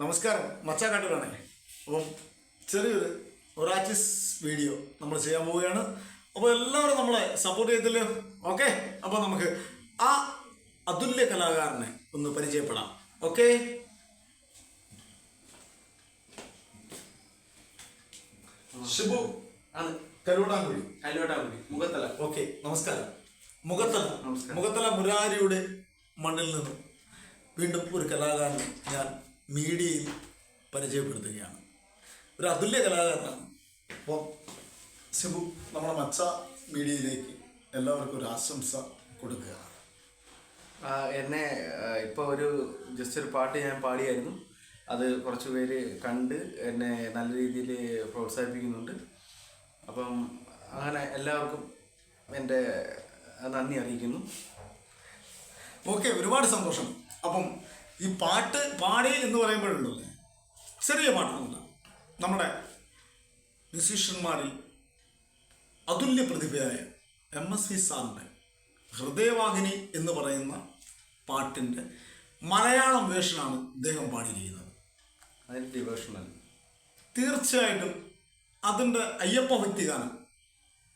നമസ്കാരം. മച്ചാ കണ്ടുകാണേ അപ്പം ചെറിയൊരു ഒറാച്ചിസ് വീഡിയോ നമ്മൾ ചെയ്യാൻ പോവുകയാണ്. അപ്പോൾ എല്ലാവരും നമ്മളെ സപ്പോർട്ട് ചെയ്തില്ല ഓക്കെ അപ്പോൾ നമുക്ക് ആ അതുല്യ കലാകാരനെ ഒന്ന് പരിചയപ്പെടാം. ഓക്കെ ഷിബു ആണ്. കരുവടാങ്കുഴി കല്ലുവട്ടാകുടി മുഖത്തല. ഓക്കെ നമസ്കാരം. മുഖത്തല. നമസ്കാരം. മുഖത്തല മുരാരിയുടെ മണ്ണിൽ നിന്നും വീണ്ടും ഒരു കലാകാരൻ ഞാൻ മീഡിയയിൽ പരിചയപ്പെടുത്തുകയാണ്. ഒരു അതുല്യ കലാകാരനാണ്. അപ്പോൾ സിബു നമ്മുടെ മച്ച മീഡിയയിലേക്ക് എല്ലാവർക്കും ഒരു ആശംസ കൊടുക്കുക എന്നെ ഇപ്പോൾ ഒരു ജസ്റ്റ് ഒരു പാട്ട് ഞാൻ പാടിയായിരുന്നു. അത് കുറച്ച് പേര് കണ്ട് എന്നെ നല്ല രീതിയിൽ പ്രോത്സാഹിപ്പിക്കുന്നുണ്ട്. അപ്പം അങ്ങനെ എല്ലാവർക്കും എന്റെ നന്ദി അറിയിക്കുന്നു. ഓക്കെ ഒരുപാട് സന്തോഷം. അപ്പം ഈ പാട്ട് പാടി എന്ന് പറയുമ്പോഴുണ്ടല്ലേ ചെറിയ പാട്ടൊന്നുമില്ല നമ്മുടെ മ്യൂസീഷ്യന്മാരിൽ അതുല്യ പ്രതിഭയായ എം എസ് വി സാറിന്റെ ഹൃദയവാഹിനി എന്ന് പറയുന്ന പാട്ടിന്റെ മലയാളം വേർഷനാണ് ഇദ്ദേഹം പാടിയിരിക്കുന്നത്. അതിന്റെ ഡിവോഷണൽ തീർച്ചയായിട്ടും അതിന്റെ അയ്യപ്പ ഭക്തിഗാനം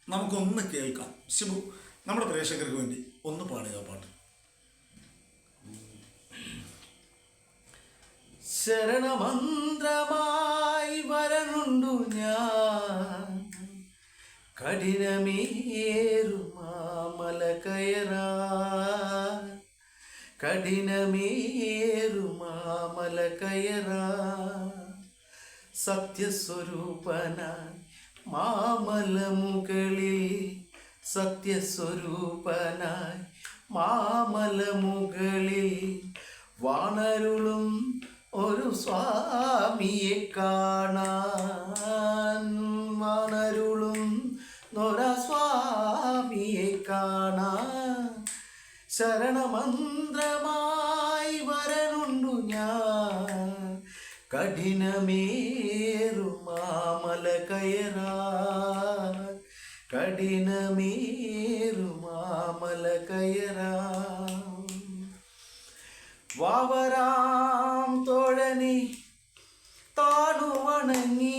നമുക്കൊന്ന് കേൾക്കാം. ശിവു നമ്മുടെ പ്രേക്ഷകർക്ക് വേണ്ടി ഒന്ന് പാടുക പാട്ട്. ശരണമന്ത്രമായി വരണുണ്ടു ഞാൻ. കഠിനമേറുമാമല കയറാ കഠിനമേറുമാമല കയറാ സത്യസ്വരൂപനായി മാമല മുകളിൽ സത്യസ്വരൂപനായി മാമല മുകളിൽ വാണരുളും ഒരു സ്വാമിയെ കാണാൻ മണരുളും. നൊര സ്വാമിയെ കാണാൻ ശരണമന്ത്രമായി വരണുണ്ടു ഞാൻ. കഠിനമേറു മാമല കയറാ കഠിനമേറു മാമല കയറാ വാവരാം തോഴനി താണു വണങ്ങി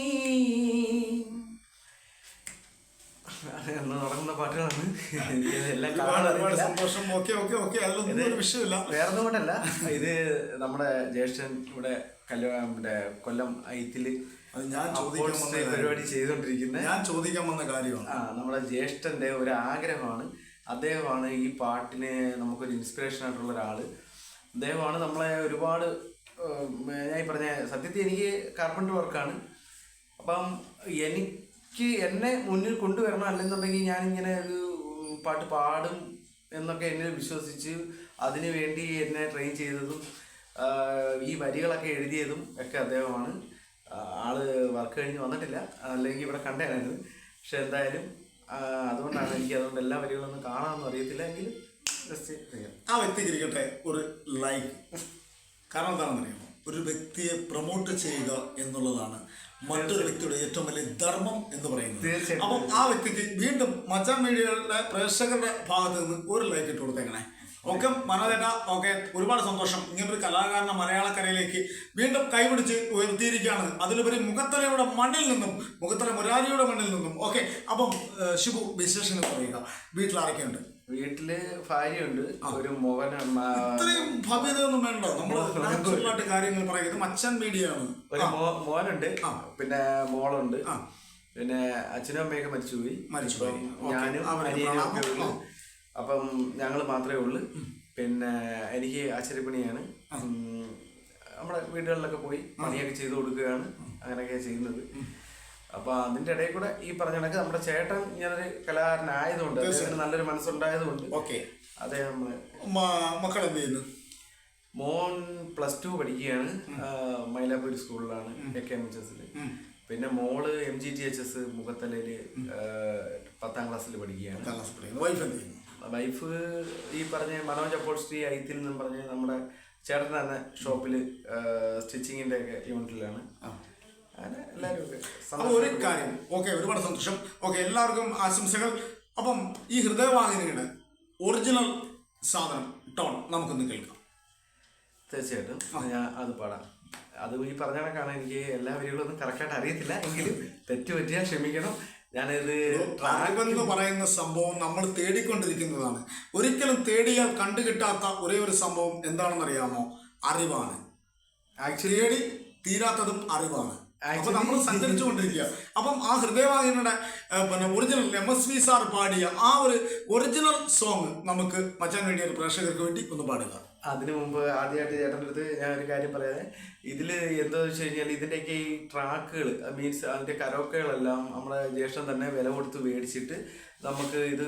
തുടങ്ങുന്ന പാട്ടുകളാണ്. ഒരുപാട് സന്തോഷം. Okay okay okay. അതിലൊന്നും വിഷയമില്ല വേറൊന്നും കൊണ്ടല്ല. ഇത് നമ്മുടെ ജ്യേഷ്ഠൻ ഇവിടെ ഇവിടെ കൊല്ലം ഐത്തിൽ ഞാൻ ചോദിക്കാൻ പരിപാടി ചെയ്തുകൊണ്ടിരിക്കുന്ന. ഞാൻ ചോദിക്കാൻ വന്ന കാര്യമാണ്. ആ നമ്മുടെ ജ്യേഷ്ഠന്റെ ഒരു ആഗ്രഹമാണ്. അദ്ദേഹമാണ് ഈ പാട്ടിനെ നമുക്കൊരു ഇൻസ്പിറേഷൻ ആയിട്ടുള്ള ഒരാൾ. അദ്ദേഹമാണ് നമ്മളെ ഒരുപാട് ഞാൻ പറഞ്ഞ സത്യത്തിൽ എനിക്ക് കാർപ്പന്റർ വർക്കാണ് അപ്പം എനിക്ക് എന്നെ മുന്നിൽ കൊണ്ടുവരണം അല്ലെന്നുണ്ടെങ്കിൽ ഞാനിങ്ങനെ ഒരു പാട്ട് പാടും എന്നൊക്കെ എന്നെ വിശ്വസിച്ച് അതിനു വേണ്ടി എന്നെ ട്രെയിൻ ചെയ്തതും ഈ വരികളൊക്കെ എഴുതിയതും ഒക്കെ അദ്ദേഹമാണ്. ആൾ വർക്ക് കഴിഞ്ഞ് വന്നിട്ടില്ല. അല്ലെങ്കിൽ ഇവിടെ കണ്ടായിരുന്നു പക്ഷെ എന്തായാലും അതുകൊണ്ടാണ് എനിക്ക് അതുകൊണ്ട് എല്ലാ വരികളൊന്നും കാണാമെന്ന് അറിയത്തില്ല. എങ്കിലും ജസ്റ്റ് ആ വ്യക്തിക്ക് ഇരിക്കട്ടെ. ഒരു ലൈക്ക് കാരണം എന്താണെന്ന് അറിയാമോ ഒരു വ്യക്തിയെ പ്രൊമോട്ട് ചെയ്യുക എന്നുള്ളതാണ് മറ്റൊരു വ്യക്തിയുടെ ഏറ്റവും വലിയ ധർമ്മം എന്ന് പറയുന്നത്. അപ്പം ആ വ്യക്തിക്ക് വീണ്ടും മച്ചാൻ മീഡിയയുടെ പ്രേക്ഷകരുടെ ഭാഗത്ത് നിന്ന് ഒരു ലൈക്ക് ഇട്ട് കൊടുത്തേക്കണേ. ഓക്കെ മനോജേട്ട ഓക്കെ ഒരുപാട് സന്തോഷം. ഇങ്ങനൊരു കലാകാരനെ മലയാളക്കരയിലേക്ക് വീണ്ടും കൈപിടിച്ച് ഉയർത്തിയിരിക്കുകയാണ്. അതിലുപരി മുഖത്തലയുടെ മണ്ണിൽ നിന്നും മുഖത്തല മുരാരിയുടെ മണ്ണിൽ നിന്നും. ഓക്കെ അപ്പം ശുഭു ശിവു വിശേഷങ്ങൾ പറയുക. വീട്ടിൽ ആരൊക്കെയുണ്ട്? വീട്ടിൽ ഭാര്യയുണ്ട്. ഒരു മോഹൻ ഇത്രയും ഭവ്യതയൊന്നും വേണ്ട. ആയിട്ട് കാര്യങ്ങൾ പറയുന്നത് മച്ചൻ മീഡിയ ആണ് ഒരു മോനുണ്ട്. പിന്നെ മോളുണ്ട്. പിന്നെ അച്ഛനും അമ്മയൊക്കെ മരിച്ചുപോയി. ഞാനും. ഉള്ളു. അപ്പം ഞങ്ങൾ മാത്രമേ ഉള്ളൂ. പിന്നെ എനിക്ക് ആശ്ചര്യപ്പണിയാണ്. നമ്മുടെ വീടുകളിലൊക്കെ പോയി പണിയൊക്കെ ചെയ്തു കൊടുക്കുകയാണ്. അങ്ങനെയൊക്കെ ചെയ്യുന്നത്. അപ്പൊ അതിന്റെ ഇടയിൽ കൂടെ ഈ പറഞ്ഞ കണക്ക് നമ്മുടെ ചേട്ടൻ ഇങ്ങനൊരു കലാകാരനായതുകൊണ്ട് നല്ലൊരു മനസ്സുണ്ടായതുകൊണ്ട് ഓക്കെ. അദ്ദേഹം മക്കൾ എന്ത് ചെയ്യുന്നു? മോൻ പ്ലസ് ടു പഠിക്കുകയാണ്. മൈലാപ്പൂർ സ്കൂളിലാണ് എ കെ എം എച്ച് എസിൽ പിന്നെ മോൾ M G T H S മുഖത്തലയിൽ പത്താം ക്ലാസ്സിൽ പഠിക്കുകയാണ്. വൈഫ് എന്ത് ചെയ്യുന്നു? വൈഫ് ഈ പറഞ്ഞ മനോജ് അപ്പോൾസ്ട്രി ഐത്തിൽ നിന്നും പറഞ്ഞ് നമ്മുടെ ചേട്ടൻ തന്നെ ഷോപ്പിൽ സ്റ്റിച്ചിങ്ങിന്റെ ഒക്കെ യൂണിറ്റിലാണ് ഒരു കാര്യം. ഓക്കെ ഒരുപാട് സന്തോഷം. ഓക്കെ എല്ലാവർക്കും ആശംസകൾ. അപ്പം ഈ ഹൃദയവാഹിനിയുടെ ഒറിജിനൽ സാധനം ടോൺ നമുക്കൊന്ന് കേൾക്കാം. തീർച്ചയായിട്ടും. ഞാൻ അത് പാടാം. അത് ഈ പറഞ്ഞ കണക്കാണ്. എനിക്ക് എല്ലാ വരികളൊന്നും കറക്റ്റായിട്ട് അറിയത്തില്ല. എങ്കിലും തെറ്റുപറ്റിയാൽ ക്ഷമിക്കണം. ഞാനിത് എന്ന് പറയുന്ന സംഭവം നമ്മൾ തേടിക്കൊണ്ടിരിക്കുന്നതാണ്. ഒരിക്കലും തേടിയാൽ കണ്ടുകിട്ടാത്ത ഒരേ ഒരു സംഭവം എന്താണെന്നറിയാമോ? അറിവാണ്. ആക്ച്വലി തേടി തീരാത്തതും അറിവാണ്. അപ്പൊ നമ്മൾ സഞ്ചരിച്ചുകൊണ്ടിരിക്കുക. അപ്പം ആ ഹൃദയവാഹിനിയുടെ പിന്നെ original M S V sir പാടിയ ആ ഒരു ഒറിജിനൽ സോങ് നമുക്ക് മച്ചാൻ വേണ്ടിയ ഒരു പ്രേക്ഷകർക്ക് വേണ്ടി ഒന്ന് പാടുക. അതിനു മുമ്പ് ആദ്യമായിട്ട് ചേട്ടന്റെ അടുത്ത് ഞാൻ ഒരു കാര്യം പറയാതെ ഇതിൽ എന്താ വെച്ച് കഴിഞ്ഞാൽ ഇതിന്റെയൊക്കെ ഈ ട്രാക്കുകൾ മീൻസ് അതിന്റെ കരോക്കകളെല്ലാം നമ്മുടെ ജ്യേഷ്ഠൻ തന്നെ വില കൊടുത്ത് മേടിച്ചിട്ട് നമുക്ക് ഇത്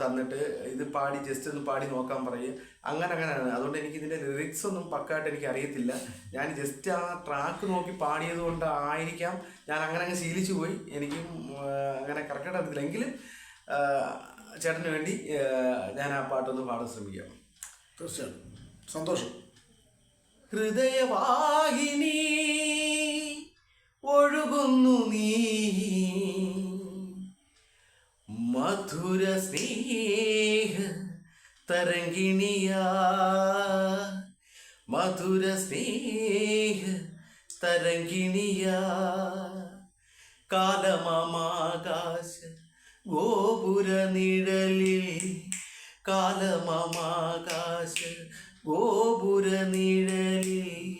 തന്നിട്ട് ഇത് പാടി ജസ്റ്റ് ഒന്ന് പാടി നോക്കാൻ പറയും. അങ്ങനെ അങ്ങനെയാണ്. അതുകൊണ്ട് എനിക്ക് ഇതിന്റെ ലിറിക്സ് ഒന്നും പക്കായിട്ട് എനിക്ക് അറിയത്തില്ല. ഞാൻ ജസ്റ്റ് ആ ട്രാക്ക് നോക്കി പാടിയത് കൊണ്ട് ആയിരിക്കാം. ഞാൻ അങ്ങനെ അങ്ങ് ശീലിച്ചു പോയി. എനിക്കും അങ്ങനെ കറക്റ്റായിട്ട് അറിയത്തില്ല. എങ്കിലും ചേട്ടന് വേണ്ടി ഞാൻ ആ പാട്ടൊന്ന് പാടാൻ ശ്രമിക്കാം. തീർച്ചയായിട്ടും. സന്തോഷം. ഹൃദയവാഹിനി ഒഴുകുന്നു നീ. മധുര സ്നേഹ തരംഗിണിയാ. മധുര സ്നേഹ തരംഗിണിയാ. കാലമാകാശ ഗോപുര നിഴലിൽ കാലമാകാശ ഗോപുര നിഴലിൽ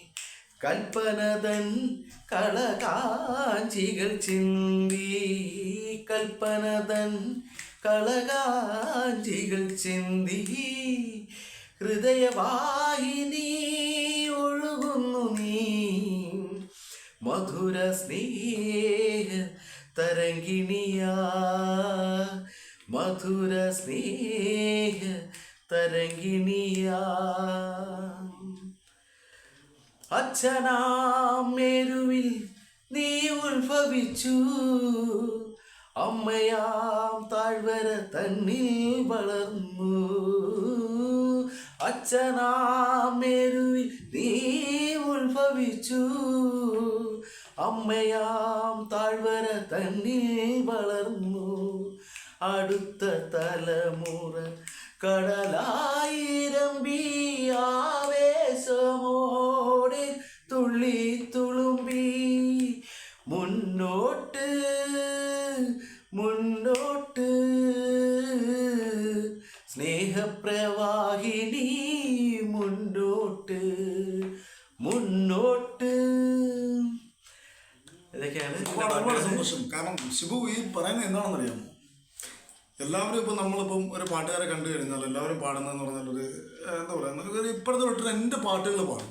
കൽപ്പനതൻ കളകാഞ്ചികൾ ചിന്തി. കൽപ്പനതൻ കളകാഞ്ചികൾ ചിന്തി. ഹൃദയവാഹിനി ഒഴുകുന്നു നീ. മധുര സ്നേഹ തരംഗിണിയ. മധുര സ്നേഹ തരംഗിണിയാ അച്ഛനാം നീ ഉത്ഭവിച്ചു. അമ്മയാം താഴ്വര തന്നിൽ വളർന്നു. അച്ഛനാം മേരുവിൽ നീ ഉത്ഭവിച്ചു. അമ്മയാം താഴ്വര തന്നിൽ വളർന്നു. അടുത്ത തലമുറ കടലായിരമ്പി ബിയാവേശമോടെ തുള്ളി തുളുമ്പി. മുന്നോട്ട് മുന്നോട്ട്. സ്നേഹപ്രവാഹിനി മുന്നോട്ട് മുന്നോട്ട്. ഇതൊക്കെയാണ് സന്തോഷം. കാരണം ശിബു ഈ പറയുന്നത് എന്താണെന്ന് അറിയാമോ എല്ലാവരും ഇപ്പം നമ്മളിപ്പം ഒരു പാട്ടുകാരെ കണ്ടു കഴിഞ്ഞാൽ എല്ലാവരും പാടുന്നതെന്ന് പറഞ്ഞാൽ ഒരു എന്താ പറയുക ഒരു ഇപ്പോഴത്തെ ഒരു ട്രെൻഡ് പാട്ടുകൾ പാടും.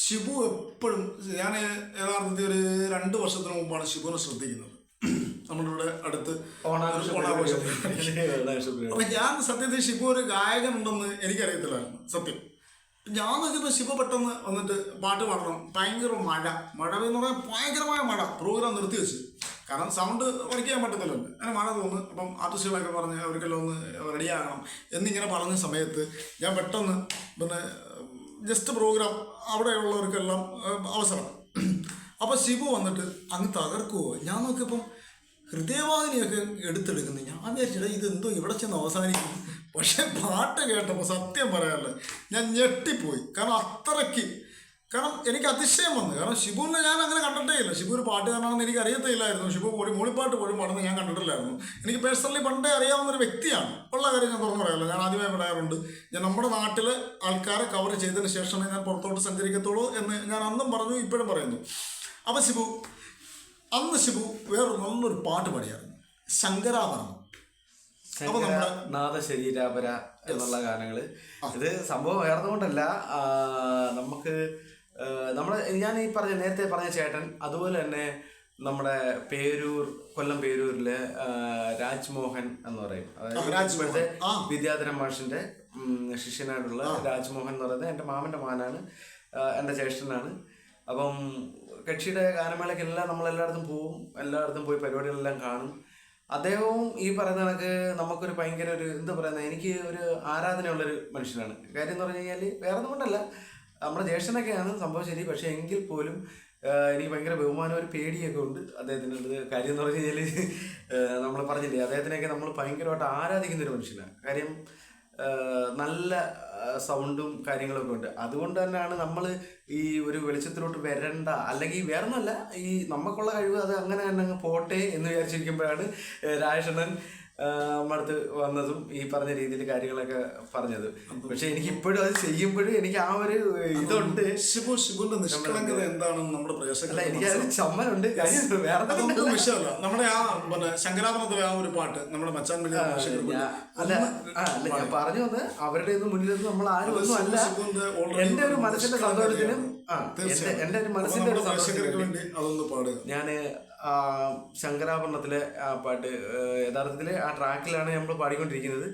ശിബു എപ്പോഴും ഞാൻ യഥാർത്ഥത്തിൽ ഒരു രണ്ട് വർഷത്തിന് മുമ്പാണ് ശിബുവിനെ ശ്രദ്ധിക്കുന്നത്. നമ്മുടെ ഇവിടെ അടുത്ത് ഓണാഘോഷ അപ്പം ഞാൻ സത്യത്തിൽ ശിബു ഒരു ഗായകനുണ്ടെന്ന് എനിക്കറിയത്തില്ലായിരുന്നു സത്യം. ഞാൻ നോക്കിയപ്പോൾ ശിവ പെട്ടെന്ന് വന്നിട്ട് പാട്ട് പാടണം. ഭയങ്കര മഴ. മഴ എന്ന് പറഞ്ഞാൽ ഭയങ്കരമായ മഴ. പ്രോഗ്രാം നിർത്തി വെച്ച് കാരണം സൗണ്ട് വർക്ക് ചെയ്യാൻ പറ്റത്തില്ലല്ലോ. അങ്ങനെ മഴ തോന്നുന്നു. അപ്പം ആർട്ടിസ്റ്റുകളൊക്കെ പറഞ്ഞ് അവർക്കെല്ലാം ഒന്ന് റെഡിയാകണം എന്നിങ്ങനെ പറഞ്ഞ സമയത്ത് ഞാൻ പെട്ടെന്ന് പിന്നെ ജസ്റ്റ് പ്രോഗ്രാം അവിടെയുള്ളവർക്കെല്ലാം അവസരം. അപ്പോൾ ശിവു വന്നിട്ട് അങ്ങ് തകർക്കുമോ ഞാൻ നോക്കിയപ്പം ഹൃദയവാഹിനിയൊക്കെ എടുത്തെടുക്കുന്നത് ഞാൻ വിചാരിച്ചില്ല ഇതെന്തോ ഇവിടെ ചെന്ന് അവസാനിക്കും പക്ഷേ പാട്ട് കേട്ടപ്പോൾ സത്യം പറയാറില്ല ഞാൻ ഞെട്ടിപ്പോയി. കാരണം അത്രയ്ക്ക് കാരണം എനിക്ക് അതിശയം വന്നു. കാരണം ഷിബുവിനെ ഞാൻ അങ്ങനെ കണ്ടിട്ടേ ഇല്ല. ഷിബു ഒരു പാട്ടുകാരനാണെന്ന് എനിക്ക് അറിയത്തേ ഇല്ലായിരുന്നു ഷിബു പോയി മൂളിപ്പാട്ട് പോലും പാടുന്നത് ഞാൻ കണ്ടിട്ടില്ലായിരുന്നു. എനിക്ക് പേഴ്സണലി പണ്ടേ അറിയാവുന്ന ഒരു വ്യക്തിയാണ്. ഉള്ള കാര്യം ഞാൻ തുറന്നു പറയാമല്ലോ ഞാൻ ആദ്യമേ പറയാറുണ്ട് ഞാൻ നമ്മുടെ നാട്ടിലെ ആൾക്കാരെ കവർ ചെയ്തതിന് ശേഷമേ ഞാൻ പുറത്തോട്ട് സഞ്ചരിക്കത്തുള്ളൂ എന്ന് ഞാൻ അന്നും പറഞ്ഞു ഇപ്പോഴും പറയുന്നു. അപ്പം ഷിബു അന്ന് ഷിബു വേറെ നല്ലൊരു പാട്ട് പാടിയായിരുന്നു. ശങ്കരാഭരണം. നാദ ശരീരാപര എന്നുള്ള ഗാനങ്ങൾ. ഇത് സംഭവം വേറെന്നുകൊണ്ടല്ല ആ, നമുക്ക് ആ, നമ്മൾ ഞാൻ ഈ പറഞ്ഞ നേരത്തെ പറഞ്ഞ ചേട്ടൻ അതുപോലെ തന്നെ നമ്മുടെ പേരൂർ കൊല്ലം പേരൂരിലെ രാജ്മോഹൻ എന്ന് പറയും. അതായത്. ഇപ്പോഴത്തെ. വിദ്യാധരൻ മാഷിന്റെ ശിഷ്യനായിട്ടുള്ള രാജ്മോഹൻ എന്ന് പറയുന്നത് എന്റെ മാമന്റെ മാനാണ് എന്റെ ജ്യേഷ്ഠനാണ്. അപ്പം കക്ഷിയുടെ ഗാനമേളയ്ക്കെല്ലാം നമ്മൾ എല്ലായിടത്തും പോവും എല്ലായിടത്തും പോയി പരിപാടികളെല്ലാം കാണും. അദ്ദേഹവും ഈ പറയുന്ന കണക്ക് നമുക്കൊരു ഭയങ്കര ഒരു എന്താ പറയുന്നത് എനിക്ക് ഒരു ആരാധനയുള്ളൊരു മനുഷ്യനാണ്. കാര്യം എന്ന് പറഞ്ഞു കഴിഞ്ഞാൽ വേറെ ഒന്നും കൊണ്ടല്ല. നമ്മുടെ ജ്യേഷ്ഠനൊക്കെയാണ് സംഭവം ശരി പക്ഷേ എങ്കിൽ പോലും എനിക്ക് ഭയങ്കര ബഹുമാനം ഒരു പേടിയൊക്കെ ഉണ്ട്. അദ്ദേഹത്തിന്റെ കാര്യം എന്ന് പറഞ്ഞു കഴിഞ്ഞാൽ നമ്മൾ പറഞ്ഞില്ലേ അദ്ദേഹത്തിനെയൊക്കെ നമ്മൾ ഭയങ്കരമായിട്ട് ആരാധിക്കുന്ന ഒരു മനുഷ്യനാണ്. കാര്യം നല്ല സൗണ്ടും കാര്യങ്ങളൊക്കെ ഉണ്ട്. അതുകൊണ്ട് തന്നെയാണ് നമ്മൾ ഈ ഒരു വെളിച്ചത്തിലോട്ട് വരണ്ട അല്ലെങ്കിൽ വേറൊന്നുമല്ല ഈ നമുക്കുള്ള കഴിവ് അത് അങ്ങനെ തന്നെ പോട്ടെ എന്ന് വിചാരിച്ചിരിക്കുമ്പോഴാണ് നമ്മുടെ അടുത്ത് വന്നതും ഈ പറഞ്ഞ രീതിയിൽ കാര്യങ്ങളൊക്കെ പറഞ്ഞത്. പക്ഷെ എനിക്ക് ഇപ്പോഴും അത് ചെയ്യുമ്പോഴും എനിക്ക് ആ ഒരു ഇതുണ്ട്. ഷിബു ഷിബുന്റെ നിഷ്കളങ്കത എന്താണെന്ന് നമ്മുടെ അല്ല പ്രേക്ഷകർ എനിക്ക് അത് ചമ്മലുണ്ട്. വേറെ വിഷയമല്ല. നമ്മുടെ ആ പിന്നെ ശങ്കരാഭരണത്തിലെ ആ ഒരു പാട്ട് നമ്മുടെ മച്ചാൻ അല്ല അല്ല ഞാൻ പറഞ്ഞു വന്ന് അവരുടെ ഒന്നും മുന്നിൽ നിന്ന് നമ്മൾ ആരും ഒന്നും അല്ല എന്റെ ഒരു മനസ്സിന്റെ സന്തോഷത്തിനും ആ എന്റെ. ഒരു മനസ്സിന്റെ സന്തോഷത്തിനും പാടുക. ഞാൻ ശങ്കരാഭരണത്തിലെ ആ പാട്ട് യഥാർത്ഥത്തിൽ ആ ട്രാക്കിലാണ് നമ്മൾ പാടിക്കൊണ്ടിരിക്കുന്നത്.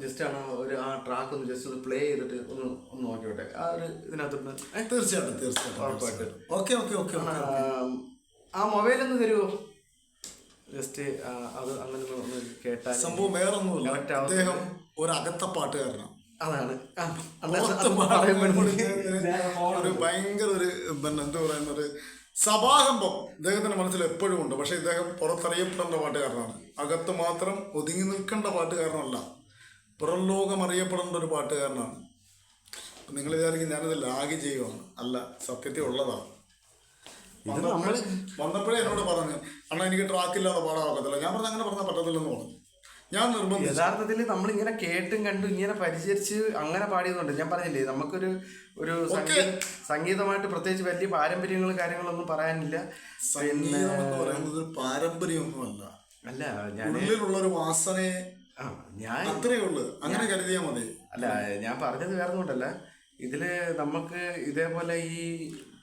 ജസ്റ്റ് ആണ് ഒരു ആ ട്രാക്ക് ഒന്ന് ജസ്റ്റ് ഒന്ന് പ്ലേ ചെയ്തിട്ട് ഒന്ന് ഒന്ന് നോക്കിയോട്ടെ ആ ഒരു ഇതിനകത്തൊന്ന് ഏ? തീർച്ചയായിട്ടും തീർച്ചയായിട്ടും ഉറപ്പായിട്ടും. ഓക്കെ ഓക്കെ ഓക്കെ ആ, മൊബൈൽ ഒന്ന് തരുമോ ജസ്റ്റ് അത് അങ്ങനെ ഒന്ന് കേട്ടാൽ സംഭവം വേറെ ഒന്നുമില്ല. അദ്ദേഹം ഒരു അകത്ത പാട്ടുകാരനാണ്. അതാണ്. ഒരു ഭയങ്കര ഒരു പിന്നെ എന്താ പറയുന്ന ഒരു സഭാകമ്പം ഇദ്ദേഹത്തിന്റെ മനസ്സിൽ എപ്പോഴും ഉണ്ട്. പക്ഷെ ഇദ്ദേഹം പുറത്തറിയപ്പെടേണ്ട പാട്ടുകാരനാണ്. അകത്ത് മാത്രം ഒതുങ്ങി നിൽക്കേണ്ട പാട്ടുകാരനല്ല. പുറം ലോകം അറിയപ്പെടേണ്ട ഒരു പാട്ടുകാരനാണ്. നിങ്ങൾ വിചാരിക്കും ഞാനത് ലാഗ് ചെയ്യുവാണ്. അല്ല സത്യത്തിൽ ഉള്ളതാണ്. വന്നപ്പോഴേ എന്നോട് പറഞ്ഞു അണ്ണാ എനിക്ക് ട്രാക്കില്ലാതെ പാടാൻ ഒക്കത്തില്ല. ഞാൻ പറഞ്ഞു അങ്ങനെ പറഞ്ഞാൽ പറ്റത്തില്ലെന്ന് പറഞ്ഞു. ഞാൻ നിർബന്ധിച്ചു. യഥാർത്ഥത്തിൽ നമ്മൾ ഇങ്ങനെ കേട്ടും കണ്ടും ഇങ്ങനെ പരിചരിച്ച് അങ്ങനെ പാടിയതുകൊണ്ട് ഞാൻ പറഞ്ഞില്ലേ നമുക്കൊരു ഒരു സംഗീതമായിട്ട് പ്രത്യേകിച്ച് വലിയ പാരമ്പര്യങ്ങളും കാര്യങ്ങളൊന്നും പറയാനില്ല. സംഗീതം എന്ന് പറയുന്നത് ഒരു പാരമ്പര്യമൊന്നുമല്ല. അല്ല ഞാൻ ഉള്ളിലുള്ള ഒരു വാസനയെ ഞാൻ ഉള്ളൂ. അങ്ങനെ കരുതിയാൽ മതി. അല്ല ഞാൻ പറഞ്ഞത് വേറെ കൊണ്ടല്ല ഇതിൽ നമുക്ക് ഇതേപോലെ ഈ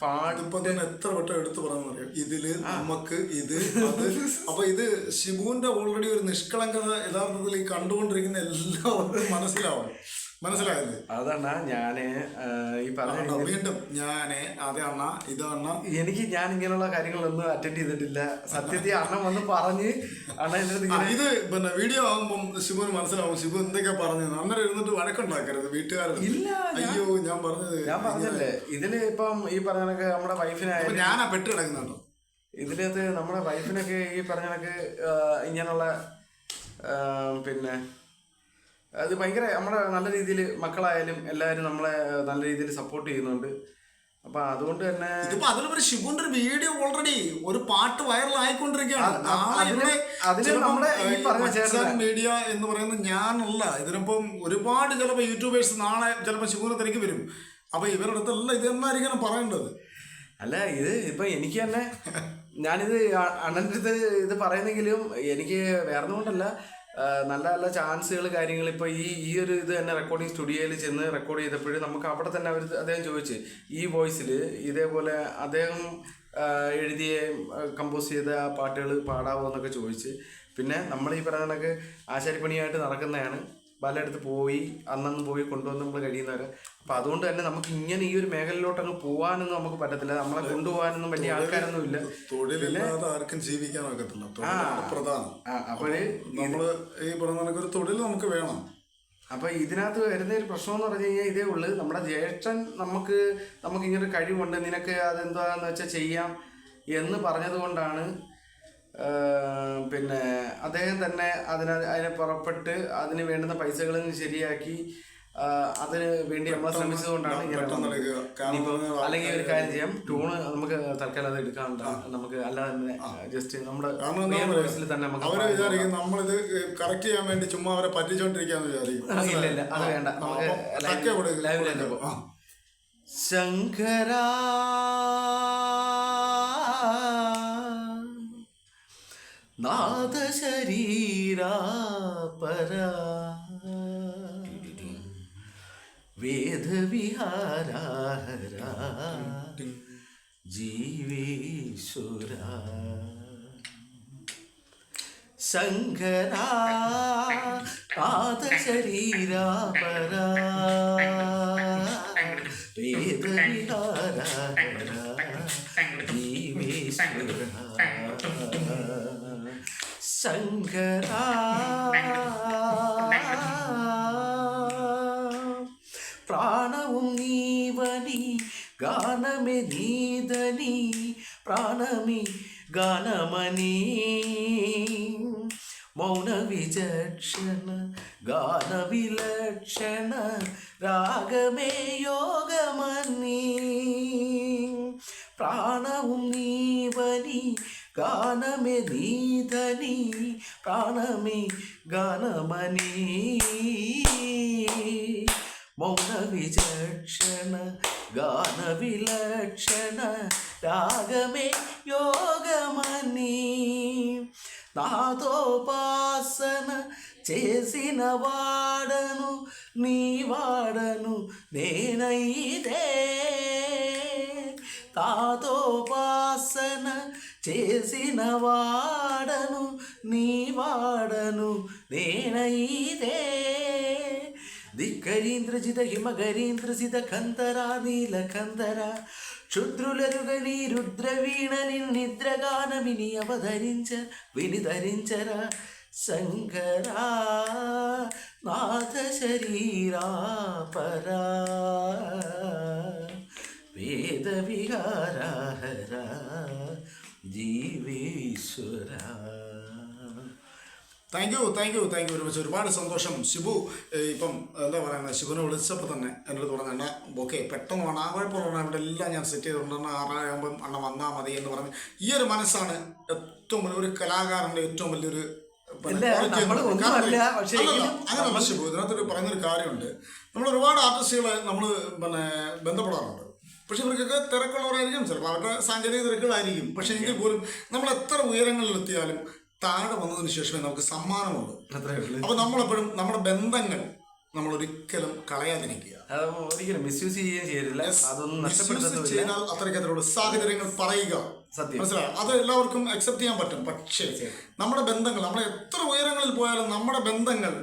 പാട് ഇപ്പൊ എത്ര വട്ടം എടുത്തു പറഞ്ഞു അറിയാം. ഇതിൽ നമുക്ക് ഇത് അത്. അപ്പൊ ഇത് ഷിബുവിന്റെ ഓൾറെഡി ഒരു നിഷ്കളങ്കത യഥാർത്ഥത്തിൽ ഈ കണ്ടുകൊണ്ടിരിക്കുന്ന എല്ലാവർക്കും മനസ്സിലാവും. മനസ്സിലായല്ലേ? അതണ്ണ ഞാൻ ഈ പറഞ്ഞ വീണ്ടും ഞാൻ അതെ അണ്ണ ഇതണ്ണ എനിക്ക് ഞാൻ ഇങ്ങനെയുള്ള കാര്യങ്ങളൊന്നും അറ്റൻഡ് ചെയ്തിട്ടില്ല. സത്യത്തിൽ അണ്ണൻ വന്ന് പറഞ്ഞ് അണ്ണ ഇത് പിന്നെ വീഡിയോ ആകുമ്പോൾ ശിവന് മനസ്സിലാവും. ശിവ എന്തൊക്കെ പറഞ്ഞു അന്നേരം ഇരുന്നിട്ട് വഴക്കുണ്ടാക്കരുത് വീട്ടുകാർ ഇല്ല, അയ്യോ ഞാൻ പറഞ്ഞത് ഞാൻ പറഞ്ഞല്ലേ? ഇതിൽ ഇപ്പം ഈ പറഞ്ഞ കണക്ക് നമ്മുടെ വൈഫിനായാലും ഞാനാ പെട്ട് കിടക്കുന്നുണ്ടോ ഇതിനകത്ത് നമ്മുടെ വൈഫിനൊക്കെ ഈ പറഞ്ഞ കണക്ക് ഇങ്ങനെയുള്ള പിന്നെ അത് ഭയങ്കര നമ്മുടെ നല്ല രീതിയിൽ മക്കളായാലും എല്ലാവരും നമ്മളെ നല്ല രീതിയിൽ സപ്പോർട്ട് ചെയ്യുന്നുണ്ട്. അപ്പൊ അതുകൊണ്ട് തന്നെ ഇതിപ്പോ അതിലൊരു ശിവന്റെ ഒരു വീഡിയോ ഓൾറെഡി ഒരു പാട്ട് വൈറൽ ആയിക്കൊണ്ടിരിക്കുകയാണ് മീഡിയ എന്ന് പറയുന്നത് ഞാനല്ല. ഇതിനിപ്പം ഒരുപാട് ചിലപ്പോൾ യൂട്യൂബേഴ്സ് നാളെ ചിലപ്പോൾ ശിവനെ തിരക്കി വരും. അപ്പൊ ഇവരുടെ അടുത്തല്ല ഇത് എന്നായിരിക്കണം പറയേണ്ടത്? അല്ല ഇത് ഇപ്പൊ എനിക്ക് തന്നെ ഞാനിത് അണ്ണന്റെ അടുത്ത് ഇത് പറയുന്നെങ്കിലും എനിക്ക് വേറെ കൊണ്ടല്ല. നല്ല നല്ല ചാൻസുകൾ കാര്യങ്ങൾ ഇപ്പോൾ ഈ ഈ ഒരു ഇത് തന്നെ റെക്കോർഡിംഗ് സ്റ്റുഡിയോയിൽ ചെന്ന് റെക്കോർഡ് ചെയ്തപ്പോഴും നമുക്ക് അവിടെ തന്നെ അവർ അദ്ദേഹം ചോദിച്ച് ഈ വോയിസിൽ ഇതേപോലെ അദ്ദേഹം എഴുതിയ കമ്പോസ് ചെയ്ത പാട്ടുകൾ പാടാവോ എന്നൊക്കെ ചോദിച്ച് പിന്നെ നമ്മൾ ഈ പറയുന്ന കണക്ക് ആശാരിപ്പണിയായിട്ട് നടക്കുന്നതാണ്. പലയിടത്ത് പോയി അന്നന്ന് പോയി കൊണ്ടുവന്ന് നമ്മൾ കഴിയുന്നവര്. അപ്പൊ അതുകൊണ്ട് തന്നെ നമുക്ക് ഇങ്ങനെ ഈ ഒരു മേഖലയിലോട്ട് അങ്ങ് പോകാനൊന്നും നമുക്ക് പറ്റത്തില്ല. നമ്മളെ കൊണ്ടുപോകാനൊന്നും വലിയ ആൾക്കാരൊന്നും ഇല്ല തൊഴിലില്ലാതെ ആർക്കും ജീവിക്കാൻ ഒക്കത്തില്ല. പ്രധാനം. അപ്പോഴ് നമ്മൾ ഈ പറഞ്ഞ ഒരു തൊഴിൽ നമുക്ക് വേണം. അപ്പൊ ഇതിനകത്ത് വരുന്ന ഒരു പ്രശ്നം എന്ന് പറഞ്ഞു കഴിഞ്ഞാൽ ഇതേ ഉള്ളു. നമ്മുടെ ജ്യേഷ്ഠൻ നമുക്ക് നമുക്ക് ഇങ്ങനെ കഴിവുണ്ട്. നിനക്ക് അതെന്താന്ന് വെച്ചാൽ ചെയ്യാം എന്ന് പറഞ്ഞത് കൊണ്ടാണ് പിന്നെ അദ്ദേഹം തന്നെ അതിന് അതിനെ പുറപ്പെട്ട് അതിന് വേണ്ടുന്ന പൈസകൾ ശരിയാക്കി അതിന് വേണ്ടി നമ്മൾ ശ്രമിച്ചത് കൊണ്ടാണ് ഇങ്ങനെ പെട്ടെന്ന് വന്നത്. എടുക്കുക കാരണം ഇനിയിപ്പം പറഞ്ഞാൽ അല്ലെങ്കിൽ ഒരു കാര്യം ചെയ്യാം. ടൂണ് നമുക്ക് തൽക്കാലം അത് എടുക്കാണ്ട് നമുക്ക് അല്ലാതെ തന്നെ ജസ്റ്റ് നമ്മുടെ തന്നെ നമുക്ക് അവരെ വിചാരിക്കും നമ്മളിത് കറക്റ്റ് ചെയ്യാൻ വേണ്ടി ചുമ്മാ അവരെ പറ്റിച്ചോണ്ടിരിക്കാന്ന് വിചാരിക്കും. ഇല്ല ഇല്ല. അത് വേണ്ട. നമുക്ക്. ശങ്കര നാദ ശരീരാ പര വേദവിഹാര ജീവേശ്വര. ശങ്കര നാദ ശരീരാ ജീവേശ്വര. ശങ്കര പ്രാണവും നീവനി ഗാനമേ നീതനി പ്രാണമി ഗാനമണി മൗന വിചക്ഷണ ഗാനവിലക്ഷണ രാഗമേ യോഗമന്നീ പ്രാണവും നീവനി గానమే నీతని ప్రాణమే గానమని మౌన విచక్షణ గాన విలక్షణ రాగమే యోగమని. నాతోపాసన చేసిన వాడను నీ వాడను నేనైతే తాతోపాసన చేసిన వాడను నీ వాడను నేనైతే. ధిక్కరీంద్రజిత హిమగరీంద్రజిత కంతరా నీలకందర క్షుద్రులరుగని రుద్రవీణని నిద్రగాన విని అవధరించ విని ధరించరా శంకరా నాథ శరీరా పరా. വേദവികാരാഹര ജീവേശ്വര. Thank you thank you thank you ഒരുമിച്ച് ഒരുപാട് സന്തോഷം. ശിബു ഇപ്പം എന്താ പറയുന്നത് ശിബുനെ വിളിച്ചപ്പോൾ തന്നെ എന്റെ അടുത്ത് പറഞ്ഞു ഓക്കെ പെട്ടെന്ന് വേണം ആ കുഴപ്പമുള്ള അവിടെ എല്ലാം ഞാൻ സെറ്റ് ചെയ്തിട്ടുണ്ട് അണ്ണ ആറാകുമ്പം അണ്ണ വന്നാൽ മതി എന്ന് പറഞ്ഞ് ഈ ഒരു മനസ്സാണ് ഏറ്റവും വലിയ ഒരു കലാകാരന്റെ ഏറ്റവും വലിയൊരു അങ്ങനെ ശിബു ഇതിനകത്തൊരു പറയുന്നൊരു കാര്യമുണ്ട്. നമ്മൾ ഒരുപാട് ആർട്ടിസ്റ്റുകളെ നമ്മൾ പിന്നെ ബന്ധപ്പെടാറുണ്ട്. പക്ഷെ ഇവർക്കൊക്കെ തിരക്കുള്ളവരായിരിക്കും ചിലപ്പോൾ അവരുടെ സാങ്കേതിക തിരക്കുകളായിരിക്കും. പക്ഷെ എങ്കിൽ പോലും നമ്മൾ എത്ര ഉയരങ്ങളിൽ എത്തിയാലും താഴെ വന്നതിന് ശേഷമേ നമുക്ക് സമ്മാനമുള്ളൂ. അത്രേ ഉള്ളൂ അപ്പൊ നമ്മളെപ്പോഴും നമ്മുടെ ബന്ധങ്ങൾ നമ്മൾ ഒരിക്കലും കളയാതിരിക്കുക ഒരിക്കലും മിസ്യൂസ് ചെയ്യുകയും ചെയ്യരുത് അതൊന്നും ചെയ്താൽ അത്രയ്ക്കത്തിലുള്ള സാഹചര്യങ്ങൾ പറയുക. സത്യം. മനസ്സിലായോ? അത് എല്ലാവർക്കും അക്സെപ്റ്റ് ചെയ്യാൻ പറ്റും. പക്ഷേ നമ്മുടെ ബന്ധങ്ങൾ നമ്മൾ എത്ര ഉയരങ്ങളിൽ പോയാലും നമ്മുടെ ബന്ധങ്ങൾ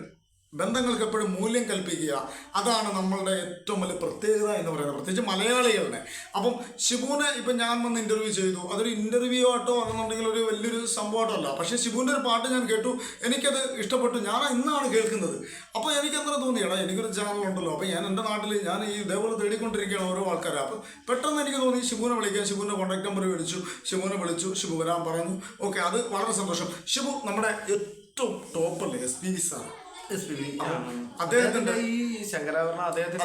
ബന്ധങ്ങൾക്ക് എപ്പോഴും മൂല്യം കൽപ്പിക്കുക. അതാണ് നമ്മളുടെ ഏറ്റവും വലിയ പ്രത്യേകത എന്ന് പറയുന്നത്. പ്രത്യേകിച്ച് മലയാളികളുടെ. അപ്പം ഷിബുവിനെ ഇപ്പം ഞാൻ വന്ന് ഇന്റർവ്യൂ ചെയ്തു. അതൊരു ഇന്റർവ്യൂ ആട്ടോ അല്ലെന്നുണ്ടെങ്കിൽ ഒരു വലിയൊരു സംഭവമായിട്ടോ അല്ല പക്ഷേ ഷിബുവിന്റെ ഒരു പാട്ട് ഞാൻ കേട്ടു. എനിക്കത് ഇഷ്ടപ്പെട്ടു. ഞാൻ ഇന്നാണ് കേൾക്കുന്നത്. അപ്പോൾ എനിക്ക് എന്താ തോന്നിയടാ എനിക്കൊരു ചാനലുണ്ടല്ലോ അപ്പോൾ ഞാൻ എന്റെ നാട്ടിൽ ഞാൻ ഈ ഇതേപോലെ തേടിക്കൊണ്ടിരിക്കുകയാണ് ഓരോ ആൾക്കാരെ. അപ്പം പെട്ടെന്ന് എനിക്ക് തോന്നി ഷിബുവിനെ വിളിക്കാൻ ഷിബുവിന്റെ കോൺടാക്ട് നമ്പർ മേടിച്ചു ഷിബുവിനെ വിളിച്ചു. ഷിബു വരാൻ പറഞ്ഞു. ഓക്കെ അത് വളരെ സന്തോഷം. ഷിബു നമ്മുടെ ഏറ്റവും ടോപ്പല്ലേ എസ് പി സാർ. അദ്ദേഹത്തിന്റെ- ഈ ശങ്കരാഭരണ അദ്ദേഹത്തിന്റെ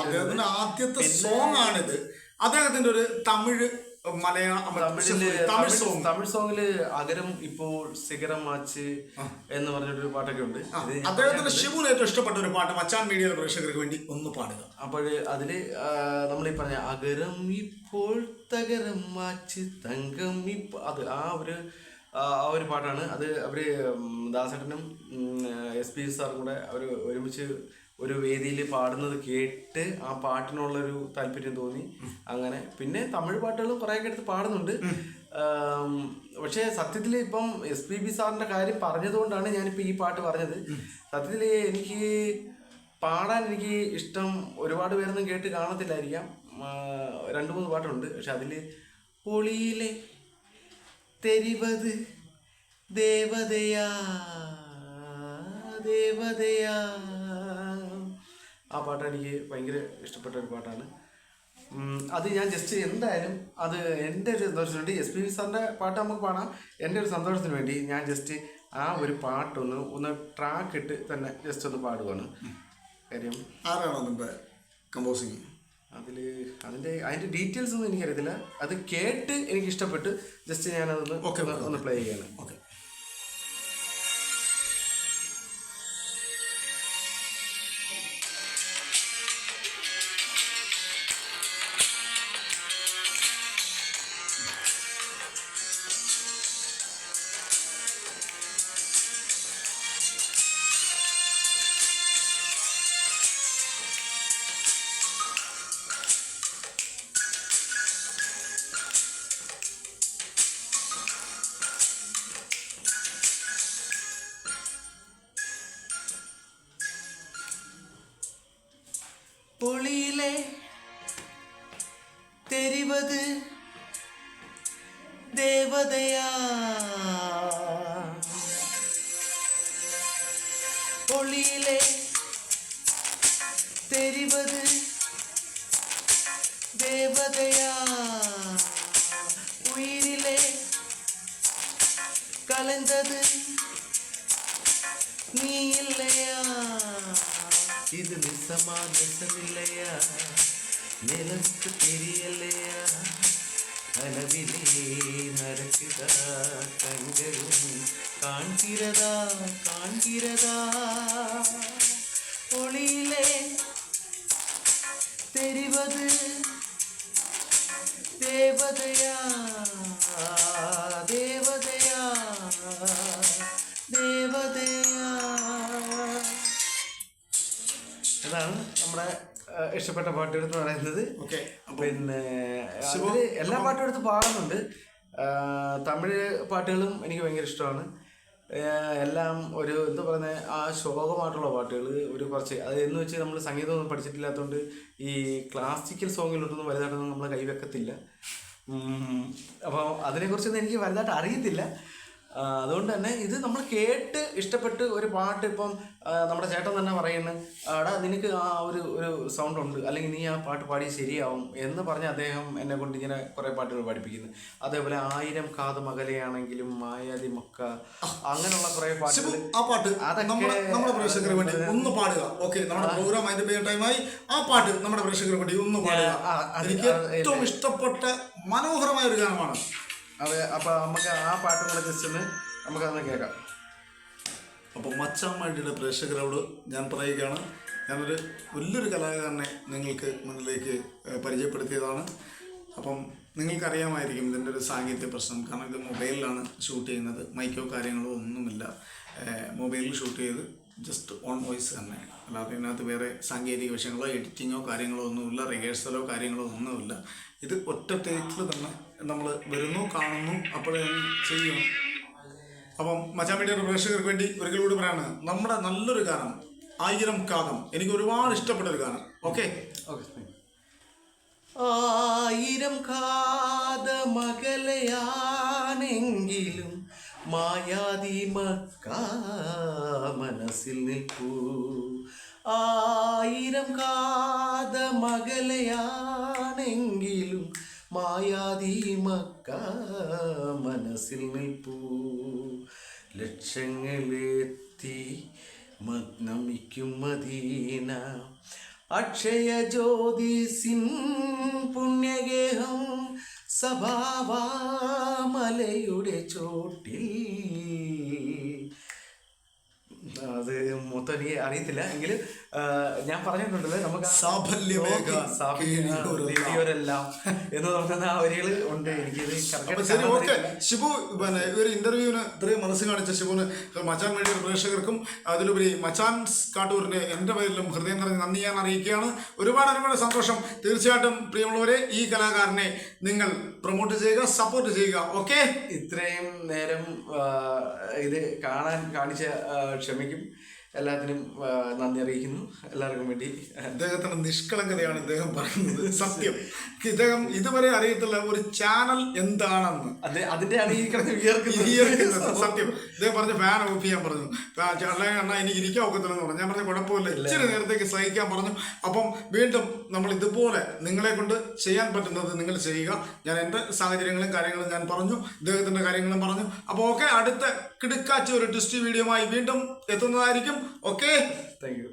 അദ്ദേഹത്തിന്റെ ആദ്യത്തെ സോങ് ആണിത്. അദ്ദേഹത്തിന്റെ ഒരു തമിഴ് മലയാളം തമിഴ് സോങ് തമിഴ് സോങ്ങിൽ അകരം ഇപ്പോൾ സിഗരം മാച്ച് എന്ന് പറഞ്ഞിട്ടൊരു പാട്ടൊക്കെ ഉണ്ട്. അദ്ദേഹത്തിന്റെ ഷിബുവിന് ഏറ്റവും ഇഷ്ടപ്പെട്ട ഒരു പാട്ട് മച്ചാൻ മീഡിയ പ്രേക്ഷകർക്ക് വേണ്ടി ഒന്ന് പാടുക. അപ്പോൾ അതിൽ നമ്മൾ ഈ പറഞ്ഞ അകരം ഇപ്പോൾ തകരം മാച്ച് തങ്കം ഇപ്പൊ അത് ആ ഒരു ആ ഒരു പാട്ടാണ്. അത് അവർ ദാസേട്ടനും എസ് പി സാറും കൂടെ അവർ ഒരുമിച്ച് ഒരു വേദിയിൽ പാടുന്നത് കേട്ട് ആ പാട്ടിനുള്ളൊരു താല്പര്യം തോന്നി. അങ്ങനെ പിന്നെ തമിഴ് പാട്ടുകളും കുറേയൊക്കെ എടുത്ത് പാടുന്നുണ്ട്. പക്ഷേ സത്യത്തിൽ ഇപ്പം എസ് പി ബി സാറിന്റെ കാര്യം പറഞ്ഞതുകൊണ്ടാണ് ഞാനിപ്പോൾ ഈ പാട്ട് പറഞ്ഞത്. സത്യത്തിൽ എനിക്ക് പാടാൻ എനിക്ക് ഇഷ്ടം ഒരുപാട് പേരൊന്നും കേട്ട് കാണത്തില്ലായിരിക്കാം. രണ്ട് മൂന്ന് പാട്ടുണ്ട്. പക്ഷെ അതിൽ ഒളിയിലെ തെരിവത് ദേവതയാ ദേവതയാ. ആ പാട്ട് എനിക്ക് ഭയങ്കര ഇഷ്ടപ്പെട്ട ഒരു പാട്ടാണ്. അത് ഞാൻ ജസ്റ്റ് എന്തായാലും അത് എന്റെ ഒരു സന്തോഷത്തിന് വേണ്ടി എസ് പി വി സാറിന്റെ പാട്ട് നമുക്ക് പാടാം. എന്റെ ഒരു സന്തോഷത്തിന് വേണ്ടി ഞാൻ ജസ്റ്റ് ആ ഒരു പാട്ടൊന്ന് ഒന്ന് ട്രാക്ക് ഇട്ട് തന്നെ ജസ്റ്റ് ഒന്ന് പാടുവാണ്. കാര്യം ആരാണ് നമ്മുടെ കമ്പോസിങ് അതിൽ അതിന്റെ അതിന്റെ ഡീറ്റെയിൽസ് ഒന്നും എനിക്കറിയത്തില്ല. അത് കേട്ട് എനിക്ക് ഇഷ്ടപ്പെട്ട് ജസ്റ്റ് ഞാനതൊന്ന്. ഒന്ന് പ്ലേ ചെയ്യാണ് ഓക്കെ உதயா ஒளியிலே தெரிவது தேவதையா? உயிரிலே கலந்தது நீ இல்லையா? இது நிசமா நிசமில்லையா? நிலத்து தெரியலையா? அளவிலே மறக்குதா தங்களும் காண்கிறதா காண்கிறதா? ஒளியிலே தெரிவது தேவதையா? ഇഷ്ടപ്പെട്ട പാട്ടുകൾ എന്ന് പറയുന്നത് ഓക്കെ. പിന്നെ അതിൽ എല്ലാ പാട്ടും എടുത്ത് പാടുന്നുണ്ട്. തമിഴ് പാട്ടുകളും എനിക്ക് ഭയങ്കര ഇഷ്ടമാണ്. എല്ലാം ഒരു എന്താ പറയുന്നത് ആ ശോകമായിട്ടുള്ള പാട്ടുകൾ ഒരു കുറച്ച്. അത് എന്ന് വെച്ച് നമ്മൾ സംഗീതമൊന്നും പഠിച്ചിട്ടില്ലാത്തതുകൊണ്ട് ഈ ക്ലാസിക്കൽ സോങ്ങിലോട്ടൊന്നും വലുതായിട്ടൊന്നും നമ്മൾ കൈവെക്കത്തില്ല അപ്പോൾ അതിനെക്കുറിച്ചൊന്നും എനിക്ക് വലുതായിട്ട് അറിയത്തില്ല. അതുകൊണ്ട് തന്നെ ഇത് നമ്മൾ കേട്ട് ഇഷ്ടപ്പെട്ട് ഒരു പാട്ട് ഇപ്പം നമ്മുടെ ചേട്ടൻ തന്നെ പറയുന്നു ആടാ നിനക്ക് ആ ഒരു ഒരു സൗണ്ട് ഉണ്ട് അല്ലെങ്കിൽ നീ ആ പാട്ട് പാടി ശരിയാവും എന്ന് പറഞ്ഞ് അദ്ദേഹം എന്നെ കൊണ്ട് ഇങ്ങനെ കുറേ പാട്ടുകൾ പാടിപ്പിക്കുന്നു. അതേപോലെ ആയിരം കാത് മകലയാണെങ്കിലും മായാതി മക്ക അങ്ങനെയുള്ള കുറേ പാട്ടുകൾ. ആ പാട്ട് നമ്മുടെ നമ്മുടെ പ്രേക്ഷകർക്ക് വേണ്ടി ഒന്ന് പാടുക. ഓക്കെ നമ്മുടെ പ്രോഗ്രാം അതിന്റെ പേര് ടൈമായി ആ പാട്ട് നമ്മുടെ പ്രേക്ഷകർക്ക് വേണ്ടി ഒന്ന് പാടുക. എനിക്ക് ഏറ്റവും ഇഷ്ടപ്പെട്ട മനോഹരമായ ഒരു ഗാനമാണ് അത് അപ്പോൾ നമുക്ക് ആ പാട്ടും കൂടെ ജസ്റ്റ് ഒന്ന് നമുക്കതൊന്ന് കേൾക്കാം. അപ്പോൾ മച്ചാമ്മയുടെ പ്രേക്ഷകരോട് ഞാൻ പറയുകയാണ് ഞാനൊരു വലിയൊരു കലാകാരനെ നിങ്ങൾക്ക് മുന്നിലേക്ക് പരിചയപ്പെടുത്തിയതാണ്. അപ്പം നിങ്ങൾക്കറിയാമായിരിക്കും ഇതിന്റെ ഒരു സാങ്കേതിക പ്രശ്നം കാരണം ഇത് മൊബൈലിലാണ് ഷൂട്ട് ചെയ്യുന്നത്. മൈക്കോ കാര്യങ്ങളോ ഒന്നുമില്ല. മൊബൈലിൽ ഷൂട്ട് ചെയ്ത് ജസ്റ്റ് ഓൺ വോയിസ് തന്നെ. അല്ലാതെ ഇതിനകത്ത് വേറെ സാങ്കേതിക വിഷയങ്ങളോ എഡിറ്റിങ്ങോ കാര്യങ്ങളോ ഒന്നുമില്ല റിഹേഴ്സലോ കാര്യങ്ങളോ ഒന്നുമില്ല. ഇത് ഒറ്റ ടേക്കിൽ തന്നെ നമ്മൾ വരുന്നു കാണുന്നു അപ്പോഴേ ചെയ്യും അപ്പം മച്ചാമ്പിയുടെ പ്രേക്ഷകർക്ക് വേണ്ടി ഒരിക്കൽ കൂടി പറയാണ് നമ്മുടെ നല്ലൊരു ഗാനം ആയിരം കാതം. എനിക്ക് ഒരുപാട് ഇഷ്ടപ്പെട്ട ഒരു ഗാനം. ഓക്കെ? ഓക്കെ ആയിരം കാത മകലയാണെങ്കിലും മായാതി മക്ക മനസ്സിൽ നിൽക്കൂ. ആയിരം കാത മകലയാണെങ്കിലും മായാതി മക്ക മനസ്സിൽ നിൽപ്പൂ. ലക്ഷങ്ങളെത്തി മഗ്നമിക്കും മദീന. അക്ഷയ ജ്യോതിസിൻ പുണ്യഗേഹം സഭാവാമലയുടെ ചോട്ടിൽ. അത് മൊത്തം എനിക്ക് അറിയത്തില്ല എങ്കിലും ഞാൻ പറഞ്ഞിട്ടുണ്ടല്ലോ നമുക്ക് ആ- സാഫല്യമേക ഓക്കേ, സാഫല്യം, ആ, കീഴിലൊരെല്ലാം. നേടിയവരെല്ലാം എന്ന് പറഞ്ഞ ആ വരികൾ ഉണ്ട്. എനിക്ക് ഷിബു പിന്നെ ഒരു ഇന്റർവ്യൂവിന് ഇത്രയും മനസ്സ് കാണിച്ച ഷിബുന് മച്ചാൻ മീഡിയ പ്രേക്ഷകർക്കും അതിലുപരി മച്ചാൻ കാട്ടൂരിന്റെ എന്റെ പേരിലും ഹൃദയം നിറഞ്ഞ നന്ദി ഞാൻ അറിയിക്കുകയാണ്. ഒരുപാട് ഒരുപാട് സന്തോഷം. തീർച്ചയായിട്ടും പ്രിയമുള്ളവരെ ഈ കലാകാരനെ നിങ്ങൾ പ്രൊമോട്ട് ചെയ്യുക സപ്പോർട്ട് ചെയ്യുക. ഓക്കെ? ഇത്രയും നേരം ഇത് കാണാൻ കാണിച്ച ക്ഷമിക്കും എല്ലാത്തിനും നന്ദി അറിയിക്കുന്നു. എല്ലാവർക്കും വേണ്ടി അദ്ദേഹത്തിന്റെ നിഷ്കളങ്കതയാണ് ഇദ്ദേഹം പറയുന്നത്. സത്യം. ഇദ്ദേഹം ഇതുവരെ അറിയത്തില്ല ഒരു ചാനൽ എന്താണെന്ന്. അതിന്റെ അതിന്റെയാണ് ഈ കിടന്ന് സത്യം. ഇദ്ദേഹം പറഞ്ഞ ഫാൻ ഓഫ് ചെയ്യാൻ പറഞ്ഞു. അല്ലെങ്കിൽ അണ്ണാ എനിക്ക് ഇരിക്കാൻ ഒക്കത്തില്ലെന്ന് പറഞ്ഞു. ഞാൻ പറഞ്ഞ കുഴപ്പമില്ല. ഇച്ചിരി നേരത്തേക്ക് സഹിക്കാൻ പറഞ്ഞു. അപ്പം വീണ്ടും നമ്മൾ ഇതുപോലെ നിങ്ങളെ കൊണ്ട് ചെയ്യാൻ പറ്റുന്നത് നിങ്ങൾ ചെയ്യുക. ഞാൻ എന്റെ സാഹചര്യങ്ങളും കാര്യങ്ങളും ഞാൻ പറഞ്ഞു. ഇദ്ദേഹത്തിന്റെ കാര്യങ്ങളും പറഞ്ഞു. അപ്പോൾ ഓക്കെ അടുത്ത കിടുക്കാച്ച ഒരു ട്വിസ്റ്റ് വീഡിയോ വീണ്ടും എത്തുന്നതായിരിക്കും. Okay thank you